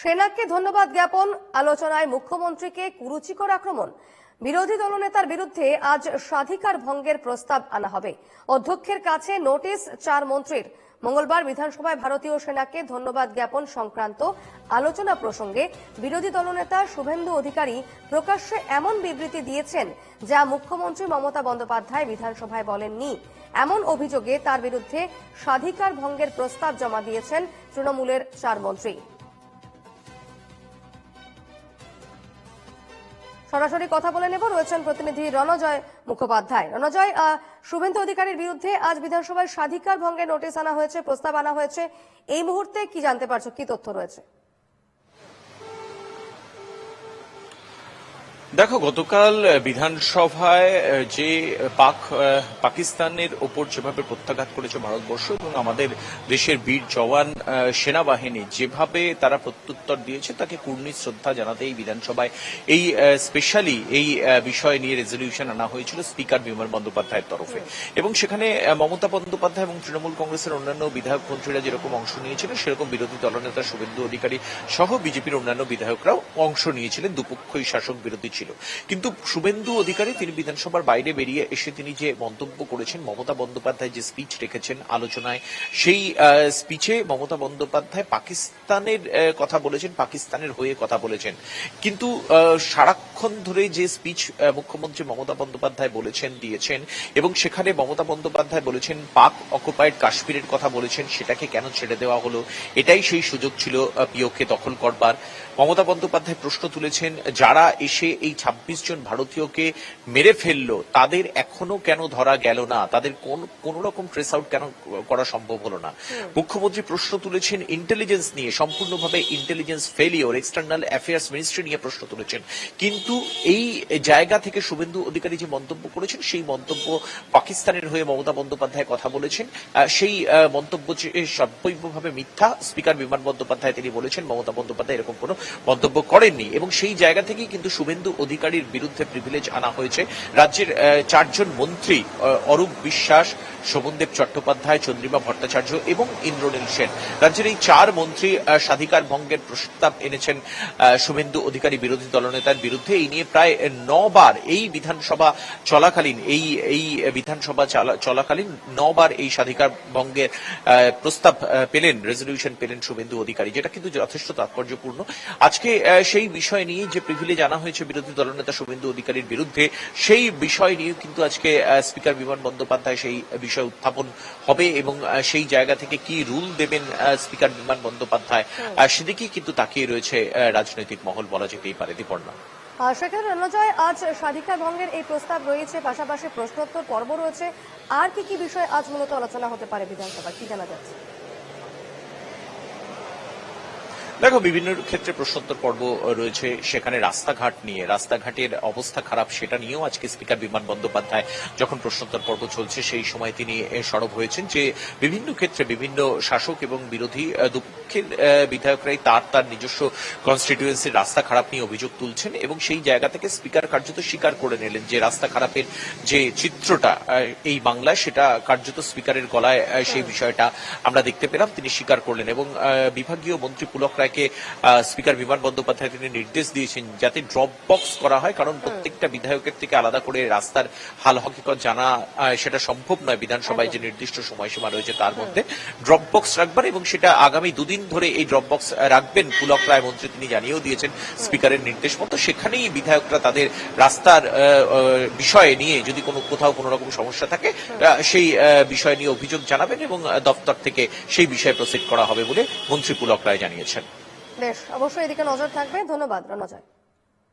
সেনাকে ধন্যবাদ জ্ঞাপন, আলোচনায় মুখ্যমন্ত্রীকে কুরুচিকর আক্রমণ। বিরোধী দলনেতার বিরুদ্ধে আজ স্বাধিকার ভঙ্গের প্রস্তাব আনা হবে। অধ্যক্ষের কাছে নোটিশ চার মন্ত্রীর। মঙ্গলবার বিধানসভায় ভারতীয় সেনাকে ধন্যবাদ জ্ঞাপন সংক্রান্ত আলোচনা প্রসঙ্গে বিরোধী দলনেতা শুভেন্দু অধিকারী প্রকাশ্যে এমন বিবৃতি দিয়েছেন যা মুখ্যমন্ত্রী মমতা বন্দ্যোপাধ্যায় বিধানসভায় বলেননি। এমন অভিযোগে তার বিরুদ্ধে স্বাধিকার ভঙ্গের প্রস্তাব জমা দিয়েছেন তৃণমূলের চার মন্ত্রী। সরাসরি কথা বলে নেব। রয়েছেন প্রতিনিধি রণজয় মুখোপাধ্যায়। রণজয় শুভেন্দু অধিকারীর বিরুদ্ধে আজ বিধানসভায় স্বাধিকার ভঙ্গে নোটিশ আনা হয়েছে, প্রস্তাব আনা হয়েছে। এই মুহূর্তে কি জানতে পারছ? কি তথ্য রয়েছে? দেখো, গতকাল বিধানসভায় যে পাক পাকিস্তানের ওপর যেভাবে প্রত্যাঘাত করেছে ভারতবর্ষ এবং আমাদের দেশের বীর জওয়ান সেনাবাহিনী যেভাবে তারা প্রত্যুত্তর দিয়েছে, তাকে পূর্ণি শ্রদ্ধা জানাতে এই বিধানসভায় এই স্পেশালি এই বিষয় নিয়ে রেজলিউশন আনা হয়েছিল স্পিকার বিমান বন্দ্যোপাধ্যায়ের তরফে। এবং সেখানে মমতা বন্দ্যোপাধ্যায় এবং তৃণমূল কংগ্রেসের অন্যান্য বিধায়ক মন্ত্রীরা যেরকম অংশ নিয়েছিলেন, সেরকম বিরোধী দলনেতা শুভেন্দু অধিকারী সহ বিজেপির অন্যান্য বিধায়করাও অংশ নিয়েছিলেন। দুপক্ষই শাসক বিরোধী ছিল। কিন্তু শুভেন্দু অধিকারী তিনি বিধানসভার বাইরে বেরিয়ে এসে তিনি যে মন্তব্য করেছেন, মমতা বন্দ্যোপাধ্যায় যে স্পিচ রেখেছেন আলোচনায়, সেই স্পিচে মমতা বন্দ্যোপাধ্যায় পাকিস্তানের কথা বলেছেন, পাকিস্তানের হয়ে কথা বলেছেন। কিন্তু সারাক্ষণ ধরে যে স্পিচ মুখ্যমন্ত্রী মমতা বন্দ্যোপাধ্যায় বলেছেন, দিয়েছেন এবং সেখানে মমতা বন্দ্যোপাধ্যায় বলেছেন, পাক অকুপাইড কাশ্মীরের কথা বলেছেন, সেটাকে কেন ছেড়ে দেওয়া হলো, এটাই সেই সুযোগ ছিল পিওকে দখল করবার। মমতা বন্দ্যোপাধ্যায় প্রশ্ন তুলেছেন, যারা এসে এই ছাব্বিশ জন ভারতীয়কে মেরে ফেলল তাদের এখনও কেন ধরা গেল না? তাদের কোন কোন রকম ট্রেস আউট কেন করা সম্ভব হলো না? মুখ্যমন্ত্রী প্রশ্ন তুলেছেন ইন্টেলিজেন্স নিয়ে সম্পূর্ণভাবে intelligence failure external affairs ministry নিয়ে প্রশ্ন তুলেছেন। কিন্তু এই জায়গা থেকে শুভেন্দু অধিকারী যে মন্তব্য করেছেন সেই মন্তব্য পাকিস্তানের হয়ে মমতা বন্দ্যোপাধ্যায় কথা বলেছেন। সেই মন্তব্য যে সম্পূর্ণভাবে মিথ্যা স্পিকার বিমান বন্দ্যোপাধ্যায় তিনি বলেছেন মমতা বন্দ্যোপাধ্যায় এরকম কোনো মন্তব্য করেননি। এবং সেই জায়গা থেকেই কিন্তু শুভেন্দু অধিকারীর বিরুদ্ধে প্রিভিলেজ আনা হয়েছে। রাজ্যের চারজন মন্ত্রী অরূপ বিশ্বাস, শোভনদেব চট্টোপাধ্যায়, চন্দ্রিমা ভট্টাচার্য এবং ইন্দ্রনীল সেন। রাজ্যের এই চার মন্ত্রী স্বাধিকার ভঙ্গের প্রস্তাব এনেছেন শুভেন্দু অধিকারী বিরোধী দলনেতার বিরুদ্ধে। এই নিয়ে প্রায় নবার এই বিধানসভা চলাকালীন, এই এই বিধানসভা চলাকালীন নবার এই স্বাধিকার ভঙ্গের প্রস্তাব পেলেন রেজলিউশন পেলেন শুভেন্দু অধিকারী, যেটা কিন্তু যথেষ্ট তাৎপর্যপূর্ণ। আজকে সেই বিষয় নিয়ে যে প্রিভিলেজ আনা হয়েছে বিরোধী দলনেতা শুভেন্দু অধিকারীর বিরুদ্ধে। সেই বিষয় নিয়ে কিন্তু আজকে স্পিকার বিমান বন্দ্যোপাধ্যায় সেই বিষয় উত্থাপন হবে এবং সেই জায়গা থেকে কি রুল দেবেন স্পিকার বিমান বন্দ্যোপাধ্যায়? সেদিকেই কিন্তু তাকিয়ে রয়েছে রাজনৈতিক মহল বলা যেতেই পারে। দীপর্ণা। সেখানে রণজয় আজ স্বাধিকার ভঙ্গের এই প্রস্তাব রয়েছে পাশাপাশি প্রশ্নোত্তর পর্ব রয়েছে। আর কি কি বিষয় আজ মূলত আলোচনা হতে পারে বিধানসভায়? কি জানা যাচ্ছে? দেখো, বিভিন্ন ক্ষেত্রে প্রশ্নোত্তর পর্ব রয়েছে। সেখানে রাস্তাঘাট নিয়ে, রাস্তাঘাটের অবস্থা খারাপ, সেটা নিয়েও আজকে স্পিকার বিমান বন্দ্যোপাধ্যায় যখন প্রশ্নোত্তর পর্ব চলছে, সেই সময় তিনি সরব হয়েছেন যে, বিভিন্ন ক্ষেত্রে বিভিন্ন শাসক এবং বিরোধী দুপক্ষের বিধায়করাই তার তার নিজস্ব কনস্টিটিউয়েন্সির রাস্তা খারাপ নিয়ে অভিযোগ তুলছেন এবং সেই জায়গা থেকে স্পিকার কার্যত স্বীকার করে নিলেন যে, রাস্তা খারাপের যে চিত্রটা এই বাংলায়, সেটা কার্যত স্পিকারের গলায় সেই বিষয়টা আমরা দেখতে পেলাম। তিনি স্বীকার করলেন এবং বিভাগীয় মন্ত্রী পুলক রায়কে আহ, স্পিকার বিমান বন্দ্যোপাধ্যায় তিনি নির্দেশ দিয়েছেন যাতে ড্রপ বক্স করা হয় কারণ প্রত্যেকটা বিধায়কের থেকে আলাদা করে রাস্তার হাল হকিকত জানা সেটা সম্ভব নয় বিধানসভায় যে নির্দিষ্ট সময়সীমা রয়েছে তার মধ্যে। ড্রপ বক্স রাখবেন এবং সেটা আগামী দুদিন ধরে এই ড্রপ বক্স রাখবেন পুলক রায় মন্ত্রী তিনি জানিয়েও দিয়েছেন স্পিকারের নির্দেশ মতো। সেখানেই বিধায়করা তাদের রাস্তার বিষয়ে নিয়ে যদি কোনো কোথাও কোনো রকম সমস্যা থাকে সেই বিষয় নিয়ে অভিযোগ জানাবেন এবং দপ্তর থেকে সেই বিষয়ে প্রসিড করা হবে বলে মন্ত্রী পুলক রায় জানিয়েছেন। বেশ অবশ্যই এদিকে নজর থাকবে। ধন্যবাদ রণজয়।